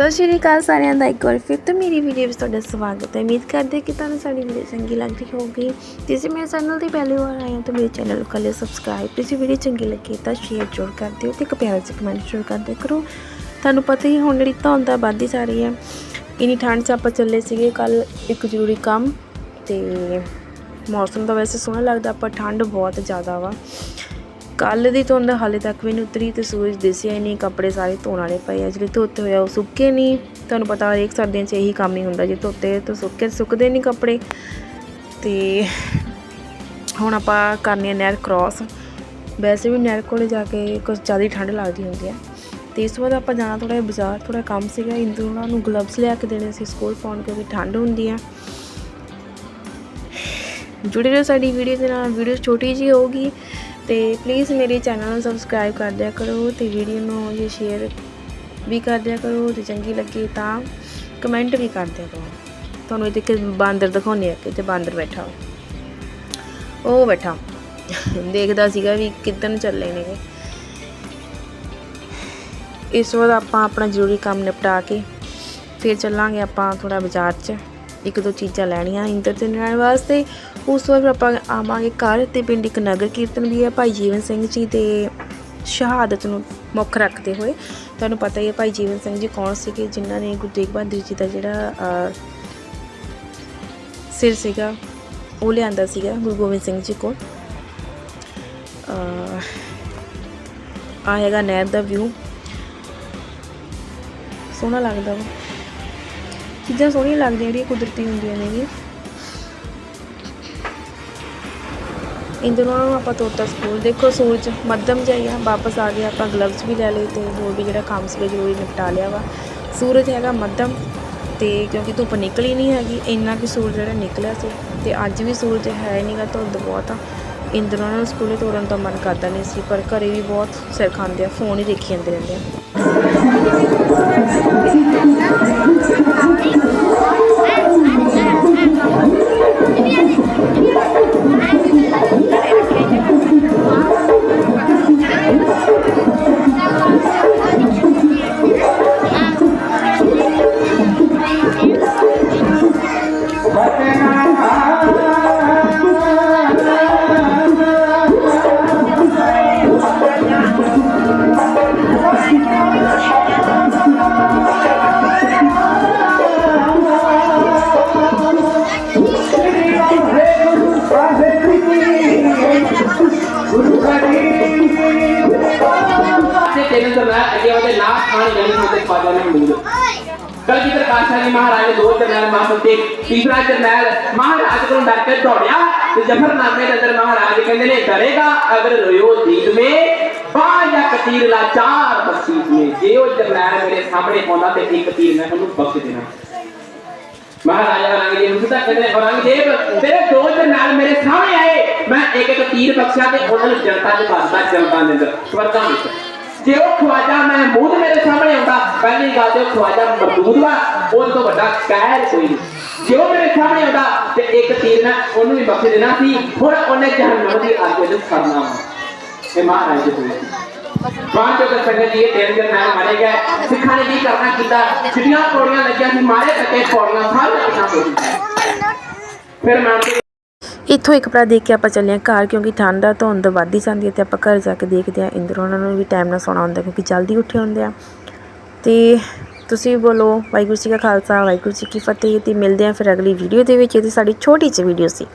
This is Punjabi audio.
ਸਤਿ ਸ਼੍ਰੀ ਅਕਾਲ ਸਾਰਿਆਂ ਦਾ ਇੱਕ ਵਾਰ ਫਿਰ ਤੋਂ ਮੇਰੀ ਵੀਡੀਓ ਵਿੱਚ ਤੁਹਾਡਾ ਸਵਾਗਤ ਹੈ। ਉਮੀਦ ਕਰਦੇ ਕਿ ਤੁਹਾਨੂੰ ਸਾਡੀ ਵੀਡੀਓ ਚੰਗੀ ਲੱਗਦੀ ਰਹੀ ਹੋਊਗੀ। ਤੇ ਜੇ ਮੇਰੇ ਚੈਨਲ ਤੇ ਪਹਿਲੀ ਵਾਰ ਆਏ ਹੋ ਤਾਂ ਮੇਰੇ ਚੈਨਲ ਨੂੰ ਕਰ ਲਿਓ ਸਬਸਕ੍ਰਾਈਬ ਤੇ ਜੇ ਵੀਡੀਓ ਚੰਗੀ ਲੱਗੇ ਤਾਂ ਸ਼ੇਅਰ ਜ਼ਰੂਰ ਕਰ ਦਿਓ ਤੇ ਇੱਕ ਪਿਆਰਾ ਜਿਹਾ ਕਮੈਂਟ ਜ਼ਰੂਰ ਕਰ ਦਿਆ ਕਰੋ। ਤੁਹਾਨੂੰ ਪਤਾ ਹੀ ਹੁਣ ਜਿਹੜੀ ਧੁੰਦ ਆ ਵੱਧਦੀ ਜਾ ਰਹੀ ਹੈ। ਇਨੀ ਠੰਡ 'ਚ ਆਪਾਂ ਚੱਲੇ ਸੀਗੇ ਕੱਲ ਇੱਕ ਜ਼ਰੂਰੀ ਕੰਮ ਤੇ ਮੌਸਮ ਤਾਂ ਵੈਸੇ ਸੋਹਣਾ ਲੱਗਦਾ, ਪਰ ਠੰਡ ਬਹੁਤ ਜ਼ਿਆਦਾ ਵਾ। ਕੱਲ ਦੀ ਧੁੰਦ ਹਾਲੇ ਤੱਕ ਵੀ ਨਹੀਂ ਉਤਰੀ ਤੇ ਸੂਰਜ ਦਿਸਿਆ ਹੀ ਨਹੀਂ, ਕੱਪੜੇ ਸਾਰੇ ਧੋਣ ਵਾਲੇ ਪਏ ਆ। ਜਿਹੜੇ ਧੋਤੇ ਹੋਏ ਆ, ਉਹ ਸੁੱਕੇ ਨਹੀਂ। ਤੁਹਾਨੂੰ ਪਤਾ ਹਰੇਕ ਸਰਦੀਆਂ 'ਚ ਇਹੀ ਕੰਮ ਹੀ ਹੁੰਦਾ ਜੇ ਧੋਤੇ ਤਾਂ ਸੁੱਕੇ, ਸੁੱਕਦੇ ਨਹੀਂ ਕੱਪੜੇ। ਤੇ ਹੁਣ ਆਪਾਂ ਕਰਨੀ ਆ ਨਹਿਰ ਕ੍ਰਾਸ ਵੈਸੇ ਵੀ ਨਹਿਰ ਕੋਲੇ ਜਾ ਕੇ ਕੁਝ ਜ਼ਿਆਦਾ ਠੰਡ ਲੱਗਦੀ ਹੁੰਦੀ ਹੈ ਤੇ ਇਸ ਤੋਂ ਬਾਅਦ ਆਪਾਂ ਜਾਣਾ ਥੋੜਾ ਜਿਹਾ ਬਾਜ਼ਾਰ ਥੋੜਾ ਕੰਮ ਸੀਗਾ। ਇੰਦੂ ਉਹਨਾਂ ਨੂੰ ਗਲਵਸ ਲਿਆ ਕੇ ਦੇਣੇ ਸੀ ਸਕੂਲ ਪਾਉਣ ਕਿਉਂਕਿ ਠੰਡ ਹੁੰਦੀ ਆ। ਜੁੜੇ ਰਹੋ ਸਾਡੀ ਵੀਡੀਓ ਦੇ ਨਾਲ। ਵੀਡੀਓ ਛੋਟੀ ਜੀ ਹੋਊਗੀ। ਤੇ ਪਲੀਜ਼ ਮੇਰੇ ਚੈਨਲ ਨੂੰ ਸਬਸਕ੍ਰਾਈਬ ਕਰ ਦਿਆ ਕਰੋ ਤੇ ਵੀਡੀਓ ਨੂੰ ਜੇ ਸ਼ੇਅਰ ਵੀ ਕਰ ਦਿਆ ਕਰੋ ਤੇ ਚੰਗੀ ਲੱਗੇ ਤਾਂ ਕਮੈਂਟ ਵੀ ਕਰ ਦਿਆ ਕਰੋ। ਤੁਹਾਨੂੰ ਇਹ ਇੱਕ ਬਾਂਦਰ ਦਿਖਾਉਂਦੇ ਆ ਕਿਤੇ ਬਾਂਦਰ ਬੈਠਾ। ਉਹ ਬੈਠਾ। ਦੇਖਦਾ ਸੀਗਾ ਵੀ ਕਿੱਧਰ ਚੱਲੇ ਨੇ ਇਸ ਤੋਂ ਬਾਅਦ ਆਪਾਂ ਆਪਣਾ ਜ਼ਰੂਰੀ ਕੰਮ ਨਿਪਟਾ ਕੇ ਫਿਰ ਚੱਲਾਂਗੇ ਆਪਾਂ ਥੋੜਾ ਬਾਜ਼ਾਰ 'ਚ। ਇੱਕ ਦੋ ਚੀਜ਼ਾਂ ਲੈਣੀਆਂ ਇੰਦਰ ਦੇ ਲੈਣ ਵਾਸਤੇ। ਉਸ ਤੋਂ ਬਾਅਦ ਫਿਰ ਆਪਾਂ ਆਵਾਂਗੇ ਘਰ ਤੇ ਪਿੰਡ ਇੱਕ ਨਗਰ ਕੀਰਤਨ ਵੀ ਹੈ। ਭਾਈ ਜੀਵਨ ਸਿੰਘ ਜੀ ਦੇ ਸ਼ਹਾਦਤ ਨੂੰ ਮੁੱਖ ਰੱਖਦੇ ਹੋਏ। ਤੁਹਾਨੂੰ ਪਤਾ ਹੀ ਹੈ ਭਾਈ ਜੀਵਨ ਸਿੰਘ ਜੀ ਕੌਣ ਸੀਗੇ, ਜਿਨ੍ਹਾਂ ਨੇ ਗੁਰੂ ਤੇਗ ਬਹਾਦਰ ਜੀ ਦਾ ਜਿਹੜਾ ਸਿਰ ਸੀਗਾ, ਉਹ ਲਿਆਂਦਾ ਸੀਗਾ ਗੁਰੂ ਗੋਬਿੰਦ ਸਿੰਘ ਜੀ ਕੋਲ। ਆ ਹੈਗਾ ਨਹਿਰ ਦਾ ਵਿਊ। ਸੋਹਣਾ ਲੱਗਦਾ ਵਾ। ਚੀਜ਼ਾਂ ਸੋਹਣੀਆਂ ਲੱਗਦੀਆਂ, ਜਿਹੜੀਆਂ ਕੁਦਰਤੀ ਹੁੰਦੀਆਂ ਨੇ ਇੰਦਰੋਂ ਨੂੰ ਆਪਾਂ ਤੋਤਾ ਸਕੂਲ, ਦੇਖੋ ਸੂਰਜ ਮੱਧਮ ਜਾਈਆ ਵਾਪਸ ਆ ਗਿਆ ਆਪਾਂ ਗਲਵਸ ਵੀ ਲੈ ਲਏ ਤੇ ਹੋਰ ਵੀ ਜਿਹੜਾ ਕੰਮ ਸੀਗਾ ਜ਼ਰੂਰੀ ਨਿਪਟਾ ਲਿਆ ਵਾ। ਸੂਰਜ ਹੈਗਾ ਮੱਧਮ ਤੇ ਕਿਉਂਕਿ ਧੁੱਪ ਨਿਕਲੀ ਨਹੀਂ ਹੈਗੀ, ਇੰਨਾ ਕਿ ਸੂਰਜ ਜਿਹੜਾ ਨਿਕਲਿਆ ਸੀ ਤੇ ਅੱਜ ਵੀ ਸੂਰਜ ਹੈ ਨਹੀਂਗਾ ਧੁੰਦ ਬਹੁਤ ਆ। ਇੰਦਰੋਂ ਨੂੰ ਸਕੂਲੇ ਤੋਰਨ ਦਾ ਮਨ ਕਰਦਾ ਨਹੀਂ ਸੀ, ਪਰ ਘਰੇ ਵੀ ਬਹੁਤ ਸਿਰ ਖਾਂਦੇ ਆ, ਫੋਨ ਹੀ ਦੇਖੀ ਜਾਂਦੇ ਰਹਿੰਦੇ ਆ। ਤੇ ਤਿੰਨ ਸਰਨਾ ਅੱਗੇ ਉਹਦੇ ਲਾਸਟ ਖਾਣ ਗਲੀ ਨੂੰ ਤੇ ਪਾਜਾ ਨੇ ਮੂਲ ਕਲਗੀਧਰ ਕਾਸ਼ਾ ਜੀ ਮਹਾਰਾਜ ਨੇ ਦੋ ਜਰਨੈਲ ਮਾਰ ਤੇ ਤੀਸਰਾ ਜਰਨੈਲ ਮਹਾਰਾਜ ਕੋਲੋਂ ਡਰ ਕੇ ਦੌੜਿਆ ਤੇ ਜਫਰਨਾਮੇ ਦੇ ਅੰਦਰ ਮਹਾਰਾਜ ਕਹਿੰਦੇ ਨੇ, ਡਰੇਗਾ ਅਗਰ ਰੋਇਓ ਜੀਤ ਮੇ ਬਾਹ ਜਾਂ ਕਤੀਰ ਲਾ ਚਾਰ ਬਖਸ਼ੀਸ਼ ਮੇ ਜੇ ਉਹ ਜਰਨੈਲ ਮੇਰੇ ਸਾਹਮਣੇ ਆਉਂਦਾ ਤੇ ਮਹਾਰਾਜਾ ਔਰੰਗਜ਼ੇਬ ਨੂੰ ਸਿੱਧਾ ਕਹਿੰਦੇ ਔਰੰਗਜ਼ੇਬ ਤੇਰੇ ਦੋ ਜਰਨੈਲ ਮੇਰੇ ਸਾਹਮਣੇ ਆਏ, ਮੈਂ ਇੱਕ ਇੱਕ ਤੀਰ ਬਖਸ਼ਿਆ ਤੇ ਉਹਨਾਂ ਨੂੰ ਜਨਤਾ ਦੇ ਭਰਦਾ ਜਨਤਾ ਦੇ ਅੰਦਰ ਸਵਰਗਾਂ ਵਿੱਚ ਜੇ ਉਹ ਖਵਾਜਾ ਮਹਿਮੂਦ ਮੇਰੇ ਸਾਹਮਣੇ ਆਉਂਦਾ ਪਹਿਲੀ ਗੱਲ ਤੇ ਖਵਾਜਾ ਮਰਦੂਦ ਵਾ ਉਹ ਤੋਂ ਵੱਡਾ ਕਹਿਰ ਕੋਈ ਨਹੀਂ ਜੇ ਉਹ ਮੇਰੇ ਸਾਹਮਣੇ ਆਉਂਦਾ ਤੇ ਇੱਕ ਤੀਰ ਮੈਂ ਉਹਨੂੰ ਵੀ ਬਖਸ਼ ਦੇਣਾ ਸੀ ਹੁਣ ਉਹਨੇ ਜਹੰਨਮ ਦੀ ਅੱਗ ਵਿੱਚ ਸੜਨਾ ਇਹ ਮਹਾਰਾਜ ਦੇ ਹੋਏ ਬਾਅਦ ਚੋਂ ਸੰਗਤ ਜੀ ਇਹ ਤਿੰਨ ਜਰਨੈਲ ਮਾਰੇ ਗਏ ਸਿੱਖਾਂ ਨੇ ਕੀ ਕਰਨਾ ਕੀਤਾ ਛਿੜੀਆਂ ਪੌੜੀਆਂ ਲੱਗੀਆਂ ਸੀ ਮਾਰੇ ਕੱਟੇ ਪੌੜੀਆਂ ਸਾਰੇ ਕਿਨਾਂ ਹੋ ਫਿਰ ਮੈਂ ਇੱਥੋਂ ਇੱਕ ਭਰਾ ਦੇਖ ਕੇ ਆਪਾਂ ਚੱਲੇ ਹਾਂ ਘਰ, ਕਿਉਂਕਿ ਠੰਡ ਆ, ਧੁੰਦ ਵੱਧਦੀ ਜਾਂਦੀ ਹੈ ਤੇ ਆਪਾਂ ਘਰ ਜਾ ਕੇ ਦੇਖਦੇ ਹਾਂ। ਇੰਦਰ ਉਹਨਾਂ ਨੂੰ ਵੀ ਟਾਈਮ ਨਾਲ ਸੌਣਾ ਹੁੰਦਾ, ਕਿਉਂਕਿ ਜਲਦੀ ਉੱਠੇ ਹੁੰਦੇ ਆ। ਤੇ ਤੁਸੀਂ ਵੀ ਬੋਲੋ, ਵਾਹਿਗੁਰੂ ਜੀ ਕਾ ਖਾਲਸਾ, ਵਾਹਿਗੁਰੂ ਜੀ ਕੀ ਫਤਿਹ ਤੇ ਮਿਲਦੇ ਹਾਂ ਫਿਰ ਅਗਲੀ ਵੀਡੀਓ ਦੇ ਵਿੱਚ ਇਹ ਸਾਡੀ ਛੋਟੀ ਜਿਹੀ ਵੀਡੀਓ ਸੀ।